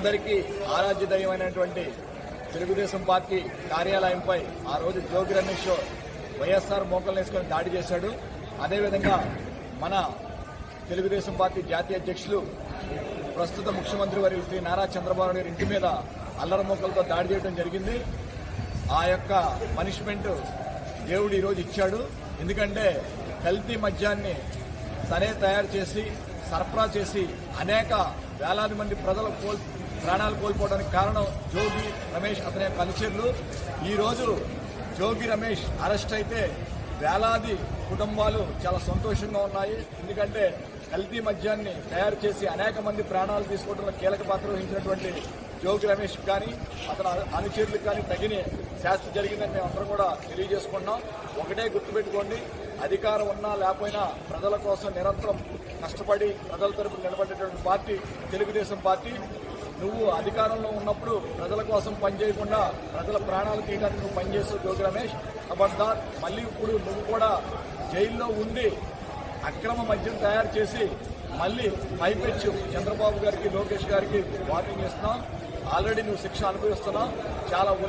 అందరికీ ఆరాధ్య దైవమైనటువంటి తెలుగుదేశం పార్టీ కార్యాలయంపై ఆ రోజు జోగి రమేష్ వైఎస్ఆర్ మోకలు వేసుకొని దాడి చేశాడు. అదేవిధంగా మన తెలుగుదేశం పార్టీ జాతీయ అధ్యక్షులు ప్రస్తుత ముఖ్యమంత్రి వర్యులు శ్రీ నారా చంద్రబాబు నాయుడు గారి ఇంటి మీద అల్లరి మొక్కలతో దాడి చేయడం జరిగింది. ఆ యొక్క పనిష్మెంట్ దేవుడు ఈరోజు ఇచ్చాడు. ఎందుకంటే కల్తీ మద్యాన్ని తనే తయారు చేసి సరఫరా చేసి అనేక వేలాది మంది ప్రజలు కోల్ ప్రాణాలు కోల్పోవడానికి కారణం జోగి రమేష్ అతని యొక్క అనుచరులు ఈరోజు జోగి రమేష్ అరెస్ట్ అయితే వేలాది కుటుంబాలు చాలా సంతోషంగా ఉన్నాయి. ఎందుకంటే కల్తీ మద్యాన్ని తయారు చేసి అనేక మంది ప్రాణాలు తీసుకోవడంలో కీలక పాత్ర వహించినటువంటి జోగి రమేష్ కానీ అతని అనుచరులకు కానీ తగిన శాస్త్ర జరిగిందని మేము అందరం కూడా తెలియజేసుకున్నాం ఒకటే గుర్తుపెట్టుకోండి అధికారం ఉన్నా లేకపోయినా ప్రజల కోసం నిరంతరం కష్టపడి ప్రజల తరపున నిలబడేటువంటి పార్టీ తెలుగుదేశం పార్టీ. నువ్వు అధికారంలో ఉన్నప్పుడు ప్రజల కోసం పనిచేయకుండా ప్రజల ప్రాణాలు తీయడానికి నువ్వు పనిచేస్తూ జోగి రమేష్. ఖబర్దార్ మళ్ళీ ఇప్పుడు నువ్వు కూడా జైల్లో ఉండి అక్రమ మద్యం తయారు చేసి మళ్ళీ పైపెచ్చు. చంద్రబాబు గారికి లోకేష్ గారికి వార్నింగ్ ఇస్తున్నావు ఆల్రెడీ నువ్వు శిక్ష అనుభవిస్తున్నావు. చాలా ఒళ్ళు